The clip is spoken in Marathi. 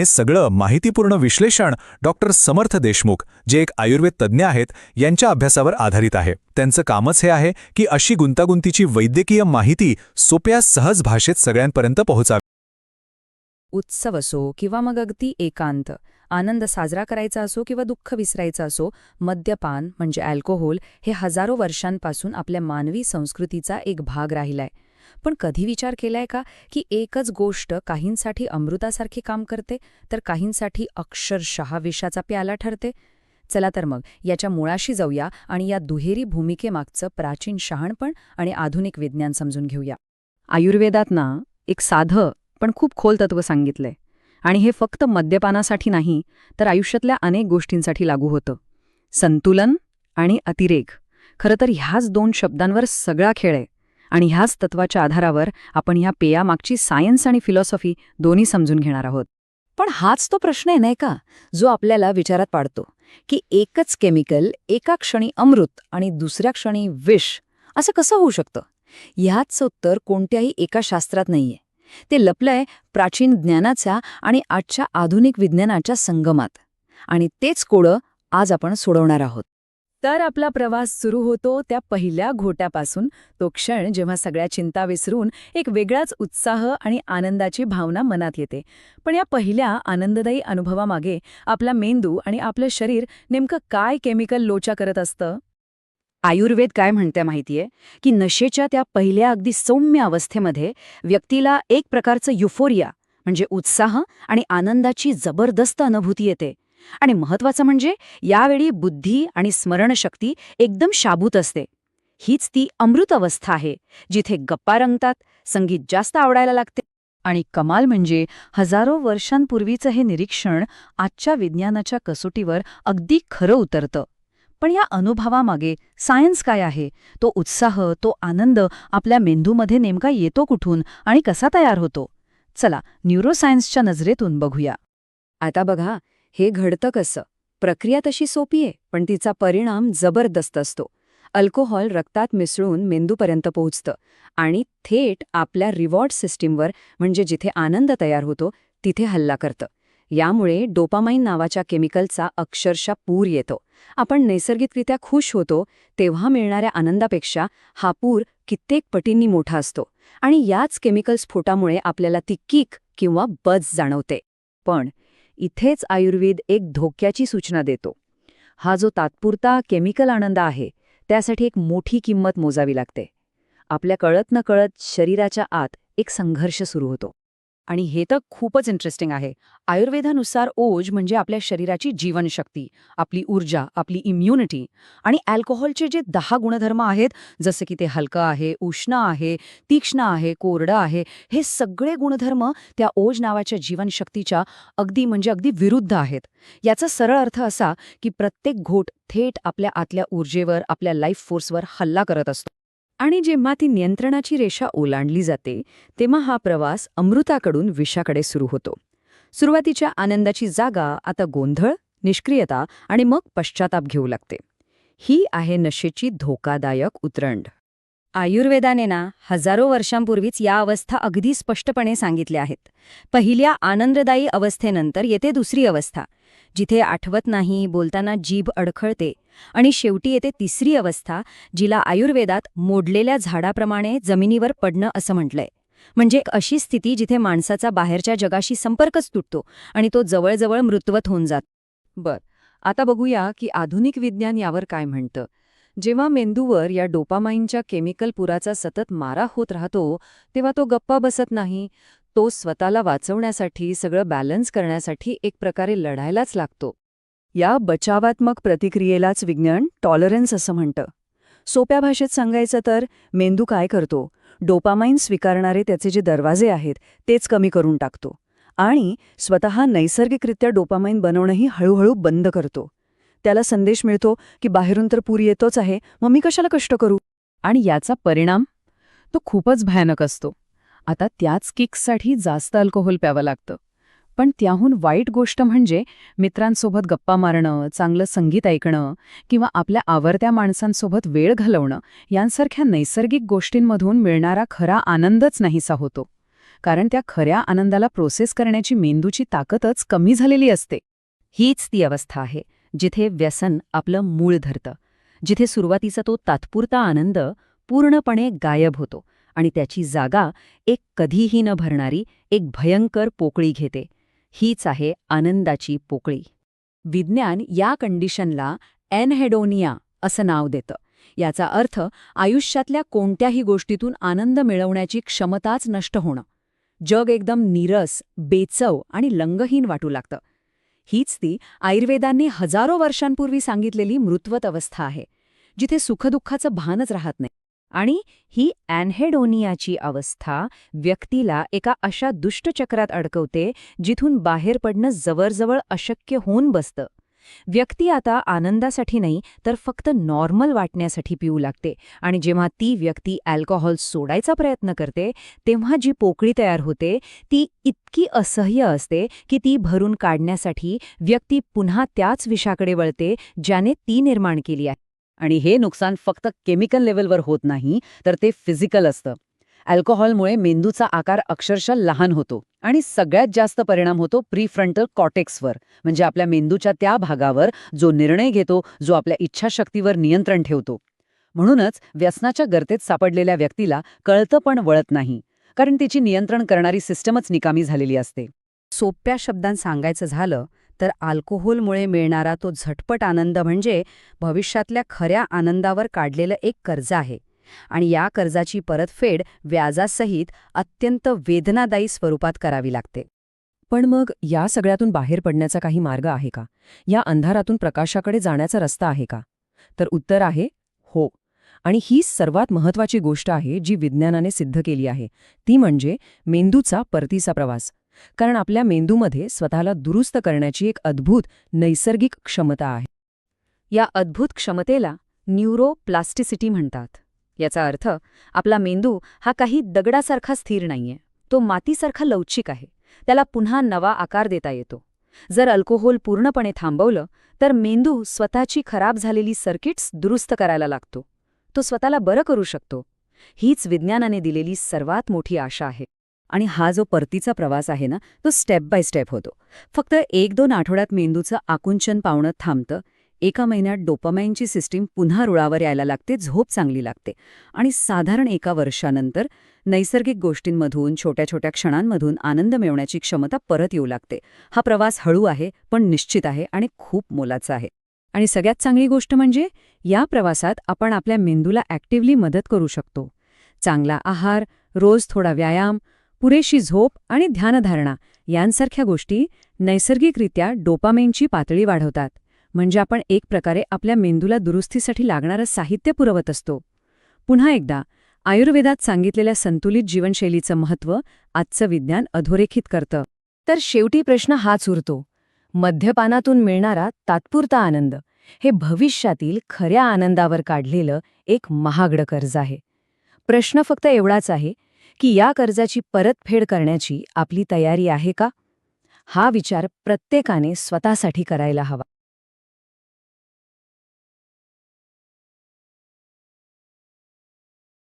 हे सगळं माहितीपूर्ण विश्लेषण डॉक्टर समर्थ देशमुख जे एक आयुर्वेद तज्ज्ञ आहेत यांच्या अभ्यासावर आधारित आहे. त्यांचं कामच हे आहे की अशी गुंतागुंतीची वैद्यकीय माहिती सोप्या सहज भाषेत सगळ्यांपर्यंत पोहोचावी. उत्सव असो किंवा मग अगदी एकांत आनंद साजरा करायचा असो किंवा दुःख विसरायचं असो मद्यपान म्हणजे अल्कोहोल हे हजारो वर्षांपासून आपल्या मानवी संस्कृतीचा एक भाग राहिलाय. पण कधी विचार केलाय का की एकच गोष्ट काहींसाठी अमृतासारखी काम करते तर काहींसाठी अक्षरशः विषाचा प्याला ठरते? चला तर मग याच्या मुळाशी जाऊया आणि या दुहेरी भूमिकेमागचं प्राचीन शहाणपण आणि आधुनिक विज्ञान समजून घेऊया. आयुर्वेदात ना एक साधं पण खूप खोल तत्व सांगितलंय. आणि हे फक्त मद्यपानासाठी नाही तर आयुष्यातल्या अनेक गोष्टींसाठी लागू होतं. संतुलन आणि अतिरेक. खरं तर ह्याच दोन शब्दांवर सगळा खेळ आहे. आणि ह्याच तत्वाच्या आधारावर आपण ह्या पेयामागची सायन्स आणि फिलॉसॉफी दोन्ही समजून घेणार आहोत. पण हाच तो प्रश्न आहे नाही का? जो आपल्याला विचारात पाडतो की एकच केमिकल एका क्षणी अमृत आणि दुसऱ्या क्षणी विष असं कसं होऊ शकतं? ह्याचं उत्तर कोणत्याही एका शास्त्रात नाहीये. ते लपलंय प्राचीन ज्ञानाच्या आणि आजच्या आधुनिक विज्ञानाच्या संगमात. आणि तेच कोडं आज आपण सोडवणार आहोत. तर आपला प्रवास सुरू होतो त्या पहिल्या घोट्यापासून. तो क्षण जेव्हा सगळ्या चिंता विसरून एक वेगळाच उत्साह आणि आनंदाची भावना मनात येते. पण या पहिल्या आनंददायी अनुभवामागे आपला मेंदू आणि आपलं शरीर नेमकं काय केमिकल लोचा करत असतं? आयुर्वेद काय म्हणते माहितीये? की नशेच्या त्या पहिल्या अगदी सौम्य अवस्थेमध्ये व्यक्तीला एक प्रकारचं युफोरिया म्हणजे उत्साह आणि आनंदाची जबरदस्त अनुभूती येते. आणि महत्वाचं म्हणजे यावेळी बुद्धी आणि स्मरणशक्ती एकदम शाबूत असते. हीच ती अमृत अवस्था आहे जिथे गप्पा रंगतात संगीत जास्त आवडायला लागते आणि कमाल म्हणजे हजारो वर्षांपूर्वीचं हे निरीक्षण आजच्या विज्ञानाच्या कसोटीवर अगदी खरं उतरतं. पण या अनुभवामागे सायन्स काय आहे? तो उत्साह तो आनंद आपल्या मेंदूमध्ये नेमका येतो कुठून आणि कसा तयार होतो? चला न्यूरोसायन्सच्या नजरेतून बघूया. आता बघा हे घडतं कसं? प्रक्रिया तशी सोपी आहे पण तिचा परिणाम जबरदस्त असतो. अल्कोहॉल रक्तात मिसळून मेंदूपर्यंत पोहोचतं आणि थेट आपल्या रिवॉर्ड सिस्टीमवर म्हणजे जिथे आनंद तयार होतो तिथे हल्ला करतं. यामुळे डोपामाइन नावाच्या केमिकलचा अक्षरशः पूर येतो. आपण नैसर्गिकरित्या खुश होतो तेव्हा मिळणाऱ्या आनंदापेक्षा हा पूर कित्येक पटींनी मोठा असतो आणि याच केमिकल स्फोटामुळे आपल्याला ती किक किंवा बज जाणवते. पण इथेच आयुर्वेद एक धोक्याची सूचना देतो. हा जो तात्पुरता केमिकल आनंद आहे त्यासाठी एक मोठी किंमत मोजावी लागते. आपल्या कळत न कळत शरीराच्या आत एक संघर्ष सुरू होतो. आणि हे तर खूपच इंटरेस्टिंग आहे. आयुर्वेदानुसार ओज म्हणजे आपल्या शरीराची जीवनशक्ती आपली ऊर्जा आपली इम्युनिटी आणि अल्कोहोलचे जे दहा गुणधर्म आहेत जसं की ते हलकं आहे उष्ण आहे तीक्ष्ण आहे कोरडं आहे हे सगळे गुणधर्म त्या ओज नावाच्या जीवनशक्तीच्या अगदी म्हणजे अगदी विरुद्ध आहेत. याचा सरळ अर्थ असा की प्रत्येक घोट थेट आपल्या आतल्या ऊर्जेवर आपल्या लाईफ फोर्सवर हल्ला करत असतो. आणि जेव्हा ती नियंत्रणाची रेषा ओलांडली जाते तेव्हा हा प्रवास अमृताकडून विषाकडे सुरू होतो. सुरुवातीच्या आनंदाची जागा आता गोंधळ निष्क्रियता आणि मग पश्चाताप घेऊ लागते. ही आहे नशेची धोकादायक उतरंड. आयुर्वेदाने ना हजारो वर्षांपूर्वीच या अवस्था अगदी स्पष्टपणे सांगितल्या आहेत. पहिल्या आनंददायी अवस्थेनंतर येते दुसरी अवस्था. जिथे आठवत नाही बोलताना जीभ अडखळते आणि शेवटी येते तिसरी अवस्था जिला आयुर्वेदात मोडलेल्या झाडाप्रमाणे जमिनीवर पडणं असं म्हटलंय. म्हणजे एक अशी स्थिती जिथे माणसाचा बाहेरच्या जगाशी संपर्कच तुटतो आणि तो जवळजवळ मृत्वत होऊन जात. बर आता बघूया की आधुनिक विज्ञान यावर काय म्हणतं. जेव्हा मेंदूवर या डोपामाइनच्या केमिकल पुराचा सतत मारा होत राहतो तेव्हा तो गप्पा बसत नाही. तो स्वतःला वाचवण्यासाठी सगळं बॅलन्स करण्यासाठी एक प्रकारे लढायलाच लागतो. या बचावात्मक प्रतिक्रियेलाच विज्ञान टॉलरन्स असं म्हणतं. सोप्या भाषेत सांगायचं तर मेंदू काय करतो? डोपामाइन स्वीकारणारे त्याचे जे दरवाजे आहेत तेच कमी करून टाकतो. आणि स्वतः नैसर्गिकरित्या डोपामाइन बनवणंही हळूहळू बंद करतो. त्याला संदेश मिळतो की बाहेरून तर पूर येतोच आहे मग मी कशाला कष्ट करू? आणि याचा परिणाम? तो खूपच भयानक असतो. आता त्याच किक्ससाठी जास्त अल्कोहोल प्यावं लागतं. पण त्याहून वाईट गोष्ट म्हणजे मित्रांसोबत गप्पा मारणं चांगलं संगीत ऐकणं किंवा आपल्या आवडत्या माणसांसोबत वेळ घालवणं यांसारख्या नैसर्गिक गोष्टींमधून मिळणारा खरा आनंदच नाहीसा होतो. कारण त्या खऱ्या आनंदाला प्रोसेस करण्याची मेंदूची ताकदच कमी झालेली असते. हीच ती अवस्था आहे जिथे व्यसन आपलं मूळ धरतं. जिथे सुरुवातीचा तो तात्पुरता आनंद पूर्णपणे गायब होतो. आणि त्याची जागा एक कधीही न भरणारी एक भयंकर पोकळी घेते. हीच आहे आनंदाची पोकळी. विज्ञान या कंडिशनला एनहेडोनिया असं नाव देतं. याचा अर्थ आयुष्यातल्या कोणत्याही गोष्टीतून आनंद मिळवण्याची क्षमताच नष्ट होणं. जग एकदम नीरस बेचव आणि लंगहीन वाटू लागतं. हीच ती आयुर्वेदांनी हजारो वर्षांपूर्वी सांगितलेली मृत्वत अवस्था आहे जिथे सुखदुःखाचं भानच राहत नाही. आणि ही अॅन्हेडोनियाची अवस्था व्यक्तीला एका अशा दुष्टचक्रात अडकवते जिथून बाहेर पडणं जवळजवळ अशक्य होऊन बसतं. व्यक्ती आता आनंदासाठी नाही तर फक्त नॉर्मल वाटण्यासाठी पिऊ लागते आणि जेव्हा ती व्यक्ती अल्कोहोल सोडायचा प्रयत्न करते तेव्हा जी पोकळी तयार होते ती इतकी असह्य असते की ती भरून काढण्यासाठी व्यक्ती पुन्हा त्याच विषाकडे वळते ज्याने ती निर्माण केली आहे. आणि हे नुकसान फक्त केमिकल लेवलवर होत नाही तर ते फिजिकल असतं. अल्कोहोलमुळे मेंदूचा आकार अक्षरशः लहान होतो आणि सगळ्यात जास्त परिणाम होतो प्रीफ्रंटल कॉटेक्सवर म्हणजे आपल्या मेंदूच्या त्या भागावर जो निर्णय घेतो जो आपल्या इच्छाशक्तीवर नियंत्रण ठेवतो. म्हणूनच व्यसनाच्या गर्तेत सापडलेल्या व्यक्तीला कळतं पण वळत नाही कारण तिची नियंत्रण करणारी सिस्टमच निकामी झालेली असते. सोप्या शब्दांत सांगायचं झालं तर अल्कोहोलमुळे मिळणारा तो झटपट आनंद म्हणजे भविष्यातल्या खऱ्या आनंदावर काढलेलं एक कर्ज आहे. आणि या कर्जाची परतफेड व्याजासहित अत्यंत वेदनादायी स्वरूपात करावी लागते. पण मग या सगळ्यातून बाहेर पडण्याचा काही मार्ग आहे का? या अंधारातून प्रकाशाकडे जाण्याचा रस्ता आहे का? तर उत्तर आहे हो. आणि ही सर्वात महत्वाची गोष्ट आहे जी विज्ञानाने सिद्ध केली आहे. ती म्हणजे मेंदूचा परतीचा प्रवास. कारण आपल्या मेंदूमध्ये स्वतःला दुरुस्त करण्याची एक अद्भुत नैसर्गिक क्षमता आहे. या अद्भुत क्षमतेला न्यूरोप्लास्टिसिटी म्हणतात. याचा अर्थ आपला मेंदू हा काही दगडासारखा स्थिर नाहीये. तो मातीसारखा लवचिक आहे. त्याला पुन्हा नवा आकार देता येतो. जर अल्कोहोल पूर्णपणे थांबवलं तर मेंदू स्वतःची खराब झालेली सर्किट्स दुरुस्त करायला लागतो. तो स्वतःला बरं करू शकतो. हीच विज्ञानाने दिलेली सर्वात मोठी आशा आहे. आणि हा जो परतीचा प्रवास आहे ना तो स्टेप बाय स्टेप होतो. फक्त एक दोन आठवड्यात मेंदूचं आकुंचन पावणं थांबतं. एका महिन्यात डोपामाइनची सिस्टीम पुन्हा रुळावर यायला लागते झोप चांगली लागते. आणि साधारण एका वर्षानंतर नैसर्गिक गोष्टींमधून छोट्या छोट्या क्षणांमधून आनंद मिळवण्याची क्षमता परत येऊ लागते. हा प्रवास हळू आहे पण निश्चित आहे आणि खूप मोलाचा आहे. आणि सगळ्यात चांगली गोष्ट म्हणजे या प्रवासात आपण आपल्या मेंदूला ॲक्टिव्हली मदत करू शकतो. चांगला आहार रोज थोडा व्यायाम पुरेशी झोप आणि ध्यानधारणा यांसारख्या गोष्टी नैसर्गिकरित्या डोपामेनची पातळी वाढवतात. म्हणजे आपण एक प्रकारे आपल्या मेंदूला दुरुस्तीसाठी लागणारं साहित्य पुरवत असतो. पुन्हा एकदा आयुर्वेदात सांगितलेल्या संतुलित जीवनशैलीचं महत्त्व आजचं विज्ञान अधोरेखित करतं. तर शेवटी प्रश्न हाच उरतो. मद्यपानातून मिळणारा तात्पुरता आनंद हे भविष्यातील खऱ्या आनंदावर काढलेलं एक महागडं कर्ज आहे. प्रश्न फक्त एवढाच आहे की या कर्जाची परतफेड करण्याची आपली तयारी आहे का? हा विचार प्रत्येकाने स्वतःसाठी करायला हवा.